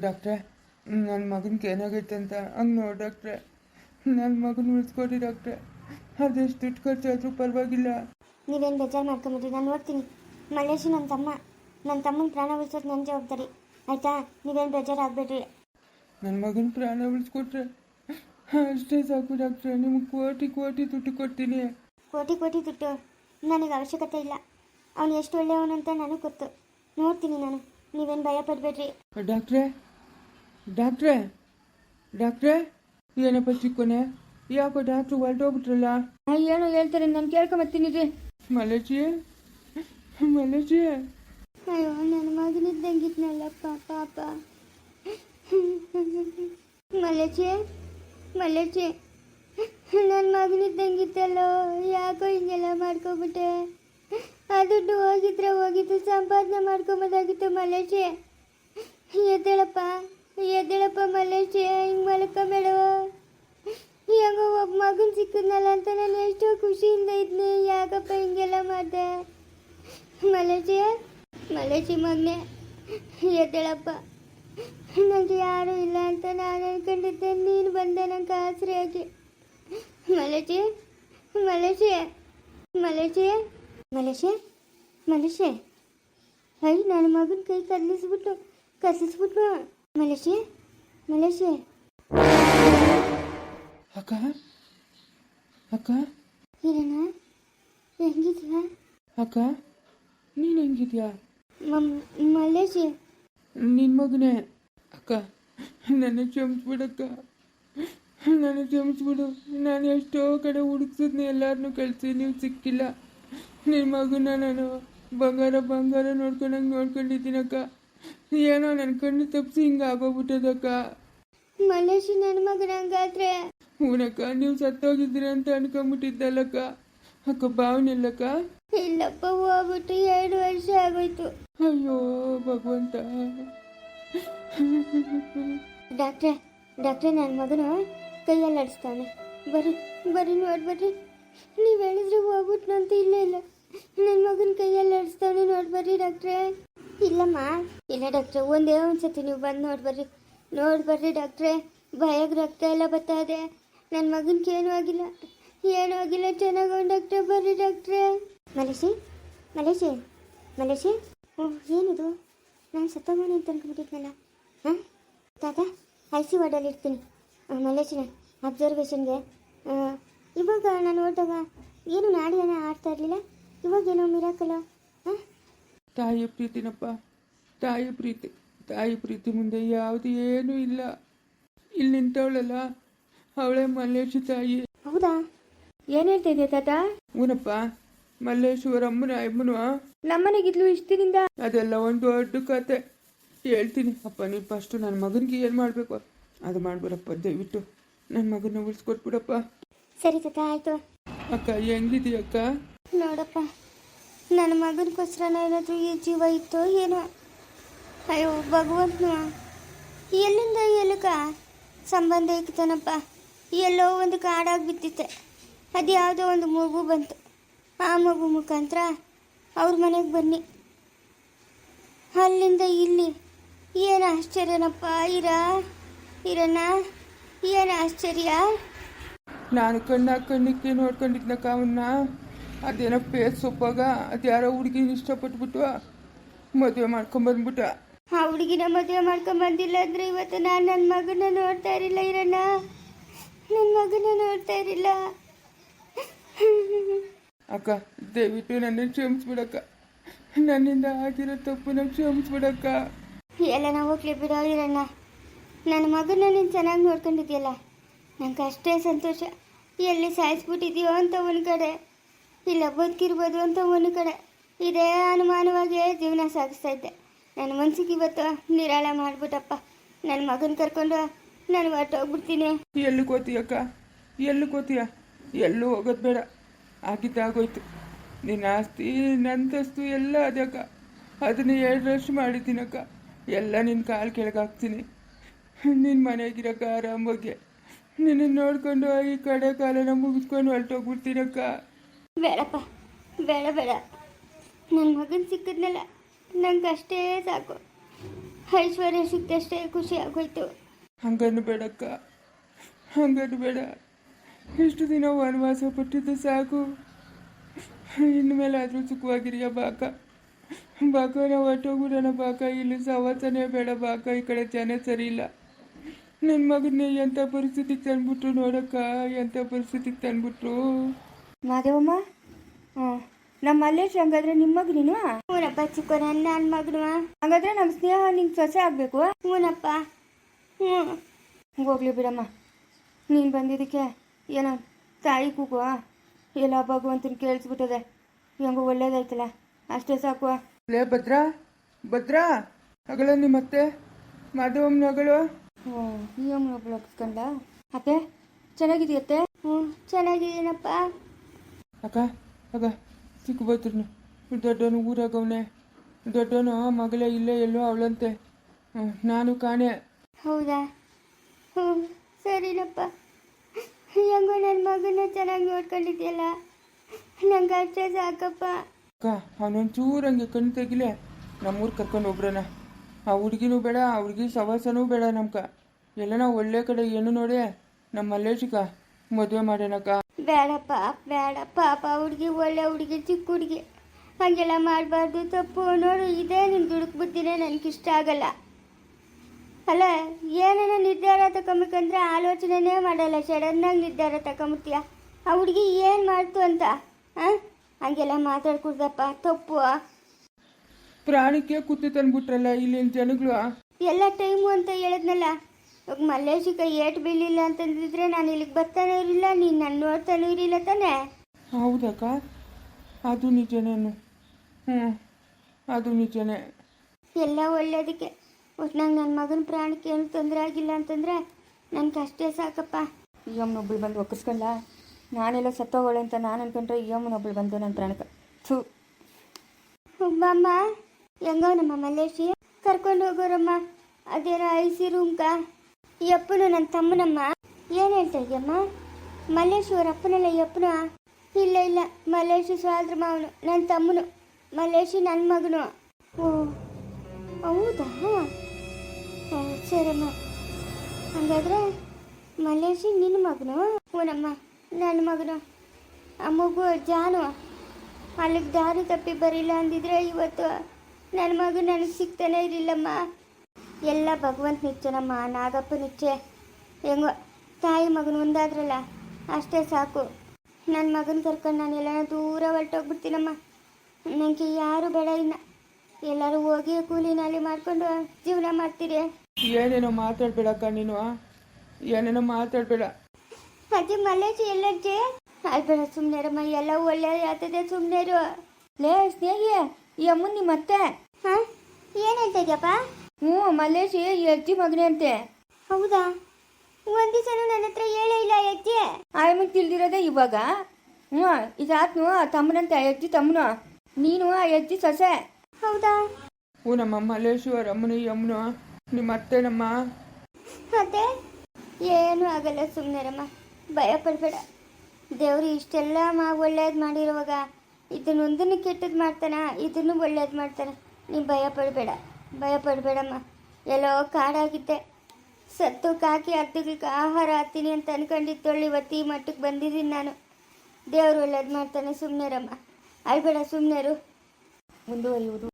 ಡಾಕ್ಟ್ರೆ ನನ್ನ ಮಗನಿಗೆ ಏನಾಗೈತೆ ಅಂತ ಹಂಗೆ ನೋಡಿ ಡಾಕ್ಟ್ರೆ. ನನ್ನ ಮಗನ ಉಳಿಸ್ಕೊಡಿ ಡಾಕ್ಟ್ರೆ. ಅದೆಷ್ಟು ದುಡ್ಡು ಖರ್ಚಾದ್ರೂ ಪರವಾಗಿಲ್ಲ. ನೀವೇನು ಬೇಜಾರು ಮಾಡ್ಕೊಂಬಿಡ್ರಿ ನಾನು ನೋಡ್ತೀನಿ. ಮಲ್ಲೇಶು ನನ್ನ ತಮ್ಮ. ನನ್ನ ತಮ್ಮನ ಪ್ರಾಣ ಉಳಿಸೋದು ನನ್ನ ಜವಾಬ್ದಾರಿ. ಆಯ್ತಾ? ನೀವೇನು ಬೇಜಾರು ಆಗ್ಬೇಡ್ರಿ ನನ್ನ ಮಗನ ಪ್ರಾಣ ಉಳಿಸ್ಕೊಟ್ರೆ ಅಷ್ಟೇ ಸಾಕು ಡಾಕ್ಟ್ರೆ. ನಿಮ್ಗೆ ಕೋಟಿ ಕೋಟಿ ದುಡ್ಡು ಕೊಡ್ತೀನಿ. ಕೋಟಿ ಕೋಟಿ ದುಡ್ಡು. ನನಗೆ ಅವಶ್ಯಕತೆ ಇಲ್ಲ. ಅವನು ಎಷ್ಟು ಒಳ್ಳೆಯವನು ಅಂತ ನನಗೆ ಗೊತ್ತು. ನೋಡ್ತೀನಿ ನಾನು. ನೀವೇನು ಭಯ ಪಡಬೇಡ್ರಿ. ಡಾಕ್ಟ್ರೆ ಡಾಕ್ಟ್ರೆ ಡಾಕ್ಟ್ರೆ ಏನಪ್ಪ ಚಿಕ್ಕೋನೆ? ಯಾಕೋ ಡಾಕ್ಟ್ರು ಹೊರಟೋಗ್ಬಿಟ್ರಲ್ಲ ಏನೋ ಹೇಳ್ತಾರೆ ನಾನು ಕೇಳ್ಕೊಂಬತ್ತೀನಿ ರೀ ಮಲೇಶಿ ಮಲೇಶಿ ಅಯ್ಯೋ ನನ್ನ ಮಗನಿದ್ದಂಗಿದ್ನಲ್ಲಪ್ಪ ಪಾಪ ಮಲೇಚೆ ಮಲೇಚೆ. ನನ್ನ ಮಗನಿದ್ದಂಗಿತ್ತಲ್ಲೋ ಯಾಕೋ ಹಿಂಗೆಲ್ಲ ಮಾಡ್ಕೊಬಿಟ್ಟೆ? ಆ ದುಡ್ಡು ಹೋಗಿದ್ರೆ ಹೋಗಿದ್ದು ಸಂಪಾದನೆ ಮಾಡ್ಕೊಂಬೋದಾಗಿತ್ತು ಮಲೇಚೆ ಎದ್ದೇಳಪ್ಪ ಎದ್ದೇಳಪ್ಪ ಮಲೇಚೆ ಹಿಂಗೆ ಮಲ್ಕೊಂಬೇಡ. ಹೆಂಗೋ ಒಬ್ಬ ಮಗನ್ ಸಿಕ್ಕಿದ್ನಲ್ಲ ಅಂತ ನಾನು ಎಷ್ಟೋ ಖುಷಿಯಿಂದ ಇದ್ನಿ, ಯಾಕಪ್ಪ ಹಿಂಗೆಲ್ಲ ಮಾಡಿದೆ. ಮಲೇಜಿ ಮಲೇಶಿ ಮಗನೆ ಎದ್ದೇಳಪ್ಪ. ನನಗೆ ಯಾರೂ ಇಲ್ಲ ಅಂತ ನಾನು ಅನ್ಕೊಂಡಿದ್ದೆ, ನೀನು ಬಂದೆ ನಂಗೆ ಆಸರೆಯಾಗಿ ಮಲೇಶಿ ಮಲೇಶಿ ಮಲೇಜಿ ಮಲೇಶೆ ಮನುಷ್ಯ ಹೈ ನನ್ನ ಮಗನ ಕೈ ಕದಲಿಸ್ಬಿಟ್ಟು ಕಸಿಸ್ಬಿಟ್ಟು ಮನುಷ್ಯ ಮನುಷ್ಯ ಅಕ್ಕ ಅಕ್ಕ. ಹಿರಣ ಹೆಂಗಿದ್ಯಾ? ಅಕ್ಕ ನೀನು ಹೆಂಗಿದ್ಯಾ? ಮಲೇಶಿ ನಿನ್ನ ಮಗನೇ. ಅಕ್ಕ ನನ್ನ ಕ್ಷಮಿಸ್ಬಿಡಕ್ಕ. ನನ್ನ ಕ್ಷಮಿಸ್ಬಿಡು. ನಾನು ಎಷ್ಟೋ ಕಡೆ ಹುಡುಕ್ಸಿದ್ನಿ ಎಲ್ಲರನ್ನೂ ಕಳಿಸಿ ನೀವು ಸಿಕ್ಕಿಲ್ಲ. ನಿನ್ನ ಮಗುನ ನಾನು ಬಂಗಾರ ಬಂಗಾರ ನೋಡ್ಕೊಂಡಂಗೆ ನೋಡ್ಕೊಂಡಿದ್ದೀನಕ್ಕ. ಏನೋ ನನ್ನ ಕಣ್ಣು ತಪ್ಪಿಸಿ ಹಿಂಗೆ ಆಗೋಗ್ಬಿಟ್ಟದಕ್ಕ. ಮಲೇಶಿ ನನ್ನ ಮಗನಂಗಾದ್ರೆ ಹೂನಕ್ಕ ನೀವು ಸತ್ತೋಗಿದ್ದೀರ ಅಂತ ಅನ್ಕೊಂಬಿಟ್ಟಿದ್ದಲ್ಲಕ್ಕ. ಅಕ್ಕ ಭಾವನಿಲ್ಲಕ್ಕ ಇಲ್ಲಪ್ಪ ಹೋಗ್ಬಿಟ್ಟು ಎರಡು ವರ್ಷ ಆಗೋಯ್ತು. ಅಯ್ಯೋ ಭಗವಂತ. ಡಾಕ್ಟ್ರೆ ಡಾಕ್ಟ್ರೆ ನನ್ನ ಮಗನು ಕೈಯಲ್ಲಿ ಆಡಿಸ್ತಾನೆ ಬರ್ರಿ ಬರ್ರಿ. ನೋಡ್ಬರ್ರಿ ನೀವು ಹೇಳಿದ್ರೆ ಹೋಗ್ಬಿಟ್ಟು ನಂತ, ಇಲ್ಲೇ ಇಲ್ಲ. ನನ್ನ ಮಗನ ಕೈಯಲ್ಲಿ ನೋಡಿ ನೋಡ್ಬರ್ರಿ ಡಾಕ್ಟ್ರೆ. ಇಲ್ಲಮ್ಮ, ಇಲ್ಲ ಡಾಕ್ಟ್ರೆ, ಒಂದೇ ಒಂದ್ಸತಿ ನೀವು ಬಂದು ನೋಡ್ಬರ್ರಿ. ನೋಡ್ಬರ್ರಿ ಡಾಕ್ಟ್ರೆ ಭಯಕ್ಕೆ ರಕ್ತ ಎಲ್ಲ ಬರ್ತಾ ಇದೆ. ನನ್ನ ಮಗನಿಗೆ ಏನೂ ಆಗಿಲ್ಲ ಏನೂ ಆಗಿಲ್ಲ, ಚೆನ್ನಾಗಿ ಡಾಕ್ಟ್ರೆ, ಬರ್ರಿ ಡಾಕ್ಟ್ರೆ. ಮಲೇಶಿ ಮಲೇಶಿ ಮಲೇಶಿ. ಓ, ಏನಿದು? ನಾನು ಸತ್ತೋಗೋಣ ಅಂತ ಅನ್ಕೊಂಡ್ಬಿಟ್ಟಿದ್ನಲ್ಲ. ಹಾಂ? ತಾತ, ಐ ಸಿ ವಾರ್ಡಲ್ಲಿ ಇರ್ತೀನಿ. ಮಲೇಶಿನ, ಅಬ್ಸರ್ವೇಷನ್ಗೆ. ಇವಾಗ ನಾನು ನೋಡಿದಾಗ ಏನು ನಾಡಿ ಏನೋ ಆಡ್ತಾ ಇರಲಿಲ್ಲ? ಇವಾಗೇನೋ ಮಿರಾಕಲ್ಲ ಹಾಂ? ತಾಯಿಯ ಪ್ರೀತಿನಪ್ಪ ತಾಯಿ ಪ್ರೀತಿ ತಾಯಿ ಪ್ರೀತಿ ಮುಂದೆ ಯಾವುದು ಏನೂ ಇಲ್ಲ. ಇಲ್ಲಿ ನಿಂತವಳಲ್ಲ ಅವಳೇ ಮಲ್ಲೇಶ್ ತಾಯಿ. ಹೌದಾ? ಏನ್ ಹೇಳ್ತಿದ್ಯಾ ತಾತ? ಊನಪ್ಪ ಮಲ್ಲೇಶ್ವರ ಅಮ್ಮನ ಅಮ್ಮನು ನಮ್ಮನೆಗಿದ್ಲು ಇಷ್ಟಿನಿಂದ ಅದೆಲ್ಲ ಒಂದು ದೊಡ್ಡ ಕತೆ. ಹೇಳ್ತೀನಿ ಅಪ್ಪ ನೀವು ಫಸ್ಟು ನನ್ನ ಮಗನಿಗೆ ಏನು ಮಾಡಬೇಕು? ಅದು ಮಾಡ್ಬಿಡಪ್ಪ ದಯವಿಟ್ಟು ನನ್ನ ಮಗನ ಉಳಿಸ್ಕೊಟ್ಬಿಡಪ್ಪ. ಸರಿ ತಾತ ಆಯಿತು. ಅಕ್ಕ ಹೆಂಗಿದೀಯಕ್ಕ ನೋಡಪ್ಪ ನನ್ನ ಮಗನಿಗೋಸ್ಕರ ಏನಾದರೂ ಈ ಜೀವ ಇತ್ತು ಏನೋ? ಅಯ್ಯೋ ಭಗವಂತನು ಎಲ್ಲಿಂದ ಎಲ್ಲಿಗ ಸಂಬಂಧ ಇಕ್ತಾನಪ್ಪ ಎಲ್ಲೋ ಒಂದು ಕಾಡಾಗಿ ಬಿದ್ದಿತ್ತೆ. ಅದು ಯಾವುದೋ ಒಂದು ಮಗು ಬಂತು. ಆ ಮಗು ಮುಖಾಂತರ ಅವ್ರ ಮನೆಗೆ ಬನ್ನಿ. ಅಲ್ಲಿಂದ ಇಲ್ಲಿ ಏನು ಆಶ್ಚರ್ಯನಪ್ಪ ಇರ ಇರನ ಏನು ಆಶ್ಚರ್ಯ? ನಾನು ಕಣ್ಣ ಕಣ್ಣಿಕ್ಕೆ ನೋಡ್ಕೊಂಡಿದ್ನಕ್ಕ ಅವನ್ನ ಅದೇನೋ ಪೇಸ್ ಸೊಪ್ಪಾಗ ಅದ್ಯಾರೋ ಹುಡುಗಿನ ಇಷ್ಟಪಟ್ಬಿಟ್ಟು ಮದುವೆ ಮಾಡ್ಕೊಂಬಂದ್ಬಿಟ್ಟ ಆ ಹುಡುಗಿನ ಮದುವೆ ಮಾಡ್ಕೊಂಬಂದಿಲ್ಲ ಅಂದ್ರೆ ಇವತ್ತು ನಾನು ನನ್ನ ಮಗನ ನೋಡ್ತಾ ಇರಲಿಲ್ಲ ಇರಣ್ಣ ನನ್ನ ಮಗನ ನೋಡ್ತಾ ಇರಲಿಲ್ಲ. ಅಕ್ಕ ದಯವಿಟ್ಟು ನನ್ನ ಕ್ಷಮಿಸ್ಬಿಡಕ್ಕ. ನನ್ನಿಂದ ಆಗಿರೋ ತಪ್ಪನ್ನ ಕ್ಷಮಿಸ್ಬಿಡಕ್ಕ. ಎಲ್ಲ ನಾವು ಹೋಗ್ಲಿ ಬಿಡೋ ಇರಣ್ಣ ನನ್ನ ಮಗನ ನೀನು ಚೆನ್ನಾಗಿ ನೋಡ್ಕೊಂಡಿದ್ಯಲ್ಲ. ನಂಗೆ ಅಷ್ಟೇ ಸಂತೋಷ. ಎಲ್ಲಿ ಸಾಯಿಸ್ಬಿಟ್ಟಿದ್ಯೋ ಅಂತ ಒಂದು ಕಡೆ, ಇಲ್ಲ ಬದುಕಿರ್ಬೋದು ಅಂತ ಒಂದು ಕಡೆ, ಇದೇ ಅನುಮಾನವಾಗೇ ಜೀವನ ಸಾಗಿಸ್ತಾ ಇದ್ದೆ. ನನ್ನ ಮನ್ಸಿಗೆ ಇವತ್ತು ನಿರಾಳ ಮಾಡಿಬಿಟ್ಟಪ್ಪ. ನನ್ನ ಮಗನ ಕರ್ಕೊಂಡು ನಾನು ಹೊರ್ಟೋಗ್ಬಿಡ್ತೀನಿ. ಎಲ್ಲಿ ಕೋತೀಯಕ್ಕ ಎಲ್ಲಿ ಕೋತೀಯ ಎಲ್ಲೂ ಹೋಗೋದು ಬೇಡ. ಆಗಿದ್ದಾಗೋಯ್ತು. ನಿನ್ನ ಆಸ್ತಿ, ನಂತಸ್ತು ಎಲ್ಲ ಅದಕ್ಕ ಅದನ್ನ ಎರಡು ವರ್ಷ ಮಾಡಿದ್ದೀನಕ್ಕ. ಎಲ್ಲ ನಿನ್ನ ಕಾಲು ಕೆಳಗಾಕ್ತೀನಿ. ನಿನ್ನ ಮನೆಗಿರಕ್ಕ ಆರಾಮಾಗಿ ನಿನ್ನ ನೋಡ್ಕೊಂಡು ಈ ಕಡೆ ಕಾಲನ ಮುಗಿಸ್ಕೊಂಡು ಹೊರಟೋಗ್ಬಿಡ್ತೀನಕ್ಕ. ಬೇಡಪ್ಪ ಬೇಡ ಬೇಡ. ನನ್ನ ಮಗನ ಸಿಕ್ಕಿದ್ನಲ್ಲ ನಂಗೆ ಅಷ್ಟೇ ಸಾಕು. ಐಶ್ವರ್ಯ ಸಿಕ್ಕಷ್ಟೇ ಖುಷಿ ಆಗೋಯ್ತು. ಹಂಗನ್ನು ಬೇಡಕ್ಕ ಹಂಗನ್ನು ಬೇಡ. ಎಷ್ಟು ದಿನ ವನವಾಸ ಪಟ್ಟಿದ್ದು ಸಾಕು. ಇನ್ನು ಮೇಲೆ ಆದರೂ ಸುಖವಾಗಿರಿಯ ಬಾಕ. ಬಾಕ ನಾವು ಹೊಟ್ಟೋಗ್ಬಿಡೋಣ ಬಾಕ ಇಲ್ಲಿ ಸವಾಸನೇ ಬೇಡ ಬಾಕ ಈ ಕಡೆ ಜನ ಸರಿ ಇಲ್ಲ. ನನ್ನ ಮಗನ್ನೇ ಎಂಥ ಪರಿಸ್ಥಿತಿಗೆ ತಂದ್ಬಿಟ್ರು ನೋಡಕ್ಕ ಎಂಥ ಪರಿಸ್ಥಿತಿಗೆ ತಂದ್ಬಿಟ್ರು? ಮಾಧವಮ್ಮ ಹ್ಞೂ ನಮ್ಮ ಮಲ್ಲೇಶ್ ಹಂಗಾದ್ರೆ ನಿಮ್ಮ ಮಗನೇನು ಹ್ಞೂನಪ್ಪ ಚಿಕ್ಕ ನನ್ನ ಮಗನು ಹಂಗಾದ್ರೆ ನಮ್ಮ ಸ್ನೇಹ ನಿಂಗೆ ಸೊಸೆ ಆಗಬೇಕು? ಹ್ಞೂನಪ್ಪ ಹ್ಞೂ ಹೋಗ್ಲಿ ಬಿಡಮ್ಮ. ನೀನು ಬಂದಿದ್ದಕ್ಕೆ ಏನ ತಾಯಿ ಕೂಗು ಎಲ್ಲ ಭಗವಂತನ ಕೇಳಿಸ್ಬಿಟ್ಟದೆ. ಹೆಂಗೋ ಒಳ್ಳೇದಾಯ್ತಲ್ಲ. ಅಷ್ಟೇ ಸಾಕು. ಲೇ ಭದ್ರಾ ಭದ್ರಾ ಅಗಳ ನಿಮ್ಮತ್ತೆ ಮಾಧವಮ್ಮನಗಳು ಹ್ಞೂ ಈ ಅಮ್ಮನೊಬ್ಳು ಒಪ್ಸ್ಕೊಂಡ ಅತ್ತೆ ಚೆನ್ನಾಗಿದೆಯತ್ತೆ? ಹ್ಞೂ ಚೆನ್ನಾಗಿದ್ದೀನಪ್ಪ ಅಕ್ಕ ಅಕ್ಕ ಸಿಕ್ಕು ಬೈತ್ರನು ದೊಡ್ಡವನು ಊರಾಗವನೆ. ದೊಡ್ಡವನು ಮಗಳೇ ಇಲ್ಲೇ ಎಲ್ಲೋ ಅವಳಂತೆ. ನಾನು ಕಾಣೆ. ಹೌದಾ? ಹ್ಞೂ ಸರಿನಪ್ಪ. ಹೆಂಗೋ ನನ್ನ ಮಗನ ಚೆನ್ನಾಗಿ ನೋಡ್ಕೊಂಡಿದ್ಯಲ್ಲ. ನಂಗೆ ಅಷ್ಟೇ ಸಾಕಪ್ಪ. ಅಕ್ಕ ಅವನೊಂಚೂರು ಹಂಗೆ ಕಣ್ಣು ತೆಗಿಲೆ. ನಮ್ಮೂರು ಕರ್ಕೊಂಡು ಹೋಗ್ರಣ ಆ ಹುಡುಗಿನೂ ಬೇಡ, ಆ ಹುಡುಗಿ ಸವಾಸನೂ ಬೇಡ ನಮ್ಕ. ಎಲ್ಲನ ಒಳ್ಳೆ ಕಡೆ ಏನು ನೋಡಿ ನಮ್ಮ ಮಲ್ಲೇಶಿಕ ಮದುವೆ ಮಾಡೋಣಕ್ಕ ಬೇಡಪ್ಪ ಬೇಡ ಪಾಪ ಹುಡುಗಿ, ಒಳ್ಳೆ ಹುಡುಗಿ, ಚಿಕ್ಕ ಹುಡುಗಿ. ಹಾಗೆಲ್ಲ ಮಾಡಬಾರ್ದು, ತಪ್ಪು ನೋಡು. ಇದೇ ನಿನ್ ದುಡುಕ್ ನನಗೆ ಇಷ್ಟ ಆಗಲ್ಲ. ಅಲ್ಲ, ಏನೇನೋ ನಿರ್ಧಾರ ತಗೊಂಬೇಕಂದ್ರೆ ಆಲೋಚನೆನೇ ಮಾಡಲ್ಲ. ಸಡನ್ನಾಗಿ ನಿರ್ಧಾರ ತಗೊಂಬಿಡ್ತೀಯ ಆ ಹುಡುಗಿ ಏನು ಮಾಡ್ತು ಅಂತ ಹಾಂ ಹಂಗೆಲ್ಲ ಮಾತಾಡ್ಕೊಡ್ದಪ್ಪ, ತಪ್ಪು. ಪ್ರಾಣಕ್ಕೆ ಕುತ್ತಿ ತಂದ್ಬಿಟ್ರಲ್ಲ ಇಲ್ಲಿನ ಜನಗಳು? ಎಲ್ಲ ಟೈಮು ಅಂತ ಹೇಳಿದ್ನಲ್ಲ ಇವಾಗ ಮಲ್ಲೇಶಿಕ ಏಟ್ ಬೀಳಿಲ್ಲ ಅಂತಂದಿದ್ರೆ ನಾನು ಇಲ್ಲಿಗೆ ಬರ್ತಾನೆ ಇರಲಿಲ್ಲ ನೀನು ನನ್ನ ನೋಡ್ತಾನೂ ಇರಲಿಲ್ಲ ತಾನೇ? ಹೌದಕ್ಕ? ಅದು ನಿಜನೇನು. ಹ್ಞೂ ಅದು ನಿಜನೇ. ಎಲ್ಲ ಒಳ್ಳೇದಕ್ಕೆ. ಒಟ್ನಾಗ ನನ್ನ ಮಗನ ಪ್ರಾಣಕ್ಕೆ ಏನು ತೊಂದರೆ ಆಗಿಲ್ಲ ಅಂತಂದ್ರೆ ನನಗೆ ಅಷ್ಟೇ ಸಾಕಪ್ಪ. ಈ ಅಮ್ಮನೊಬ್ಳು ಬಂದು ಒಕ್ಕಸ್ಕೊಂಡ ನಾನೆಲ್ಲ ಸತ್ತೋಗೋಳೆ ಅಂತ ನಾನು ಅನ್ಕೊಂಡ್ರೆ ಈ ಅಮ್ಮನೊಬ್ಳು ಬಂದು ನನ್ನ ಪ್ರಾಣಕ್ಕೆ. ಥೂ. ಒಬ್ಬಮ್ಮ ಹೆಂಗೋ ನಮ್ಮ ಮಲ್ಲೇಶಿ ಕರ್ಕೊಂಡು ಹೋಗೋರಮ್ಮ ಅದೇನೋ ಐಸಿ ರೂಮ್ಕ ಈ ಅಪ್ಪನು ನನ್ನ ತಮ್ಮನಮ್ಮ. ಏನು ಹೇಳ್ತಾ ಇದೆಯಮ್ಮ ಮಲ್ಲೇಶ್ ಅಪ್ಪನಲ್ಲ ಈ ಅಪ್ಪನ? ಇಲ್ಲ ಇಲ್ಲ. ಮಲ್ಲೇಶಿ ಸ್ವಾದ್ರ ಮಾವನು ನನ್ನ ತಮ್ಮನು. ಮಲ್ಲೇಶಿ ನನ್ನ ಮಗನು. ಓ, ಹೌದಾ? ಓ ಸರಮ್ಮ ಹಾಗಾದ್ರೆ ಮಲ್ಲೇಶಿ ನಿನ್ನ ಮಗನು? ಓನಮ್ಮ ನನ್ನ ಮಗನು. ಆ ಮಗು ಜಾನು. ಅಲ್ಲಿಗೆ ದಾರಿ ತಪ್ಪಿ ಬರಿಲ್ಲ ಅಂದಿದ್ರೆ ಇವತ್ತು ನನ್ನ ಮಗು ನನಗೆ ಸಿಗ್ತಾನೆ ಇರಲಿಲ್ಲಮ್ಮ. ಎಲ್ಲ ಭಗವಂತ ನಿಚ್ಚನಮ್ಮ ನಾಗಪ್ಪ ನಿಚ್ಚೆ ಹೆಂಗೋ ತಾಯಿ ಮಗನ ಒಂದಾದ್ರಲ್ಲ ಅಷ್ಟೇ ಸಾಕು. ನನ್ನ ಮಗನ ಕರ್ಕೊಂಡು ನಾನು ಎಲ್ಲ ದೂರ ಹೊರಟೋಗ್ಬಿಡ್ತೀನಮ್ಮ. ನನಗೆ ಯಾರು ಬೇಡ ಇನ್ನ. ಎಲ್ಲರೂ ಹೋಗಿ ಕೂಲಿನಲ್ಲಿ ಮಾಡಿಕೊಂಡು ಜೀವನ ಮಾಡ್ತೀರಿ. ಏನೇನೋ ಮಾತಾಡ್ಬೇಡಕ್ಕ ನೀನು ಏನೇನೋ ಮಾತಾಡ್ಬೇಡ. ಅಜ್ಜಿ ಮಲ್ಲೇಜಿ ಎಲ್ಲಜ್ಜಿ? ಅಲ್ಬೇಡ ಸುಮ್ಮನೆ ಎಲ್ಲ ಒಳ್ಳೆಯದು ಆಗ್ತದೆ ಸುಮ್ಮನೆ ಇರು ಲೇ ಸ್ನೇಹಿ ಈ ಅಮ್ಮನ ನಿಮ್ಮ ಅತ್ತೆ. ಹಾಂ? ಏನು ಹೇಳ್ತಾ ಇದೆಯಪ್ಪ? ಹ್ಞೂ ಮಲ್ಲೇಶಿ ಈ ಅಜ್ಜಿ ಮಗನೇ ಅಂತೆ. ಹೌದಾ? ಒಂದು ದಿವಸನೂ ನನ್ನ ಹತ್ರ ಹೇಳೇ ಇಲ್ಲ ಅಜ್ಜಿ. ಆಯಮ್ಮನ್ ತಿಳಿದಿರೋದೇ ಇವಾಗ. ಹ್ಞೂ ಇದಾತ್ನು ತಮ್ಮನಂತೆ ಆ ಅಜ್ಜಿ ತಮ್ಮನು. ನೀನು ಆ ಅಜ್ಜಿ ಸೊಸೆ. ಹೌದಾ? ಹ್ಞೂ ನಮ್ಮ ಮಲ್ಲೇಶ್ವರ ಅಮ್ಮನು ಈ ಅಮ್ಮನು. ನಿಮ್ಮ ಅತ್ತೆನಮ್ಮ. ಅತ್ತೆ ಏನೂ ಆಗಲ್ಲ ಸುಮ್ಮನೆರಮ್ಮ ಭಯ ಪಡಬೇಡ. ದೇವ್ರು ಇಷ್ಟೆಲ್ಲ ಮಾ ಒಳ್ಳೇದು ಮಾಡಿರುವಾಗ ಇದನ್ನೊಂದನ್ನು ಕೆಟ್ಟದ್ದು ಮಾಡ್ತಾನೆ? ಇದನ್ನು ಒಳ್ಳೇದು ಮಾಡ್ತಾನೆ? ನೀನು ಭಯ ಪಡಬೇಡ. ಭಯ ಪಡಬೇಡಮ್ಮ. ಎಲ್ಲೋ ಕಾಡಾಗಿದ್ದೆ. ಸತ್ತು ಕಾಕಿ ಅರ್ಧಕ್ಕೆ ಆಹಾರ ಹತ್ತೀನಿ ಅಂತ ಅನ್ಕೊಂಡಿದ್ದೊಳ್ಳಿ ಇವತ್ತು ಈ ಮಟ್ಟಕ್ಕೆ ಬಂದಿದ್ದೀನಿ ನಾನು. ದೇವರು ಒಳ್ಳೇದು ಮಾಡ್ತಾನೆ ಸುಮ್ಮನೆರಮ್ಮ ಅಳ್ಬೇಡ ಸುಮ್ಮನೆರು ಮುಂದುವರಿಯುವುದು.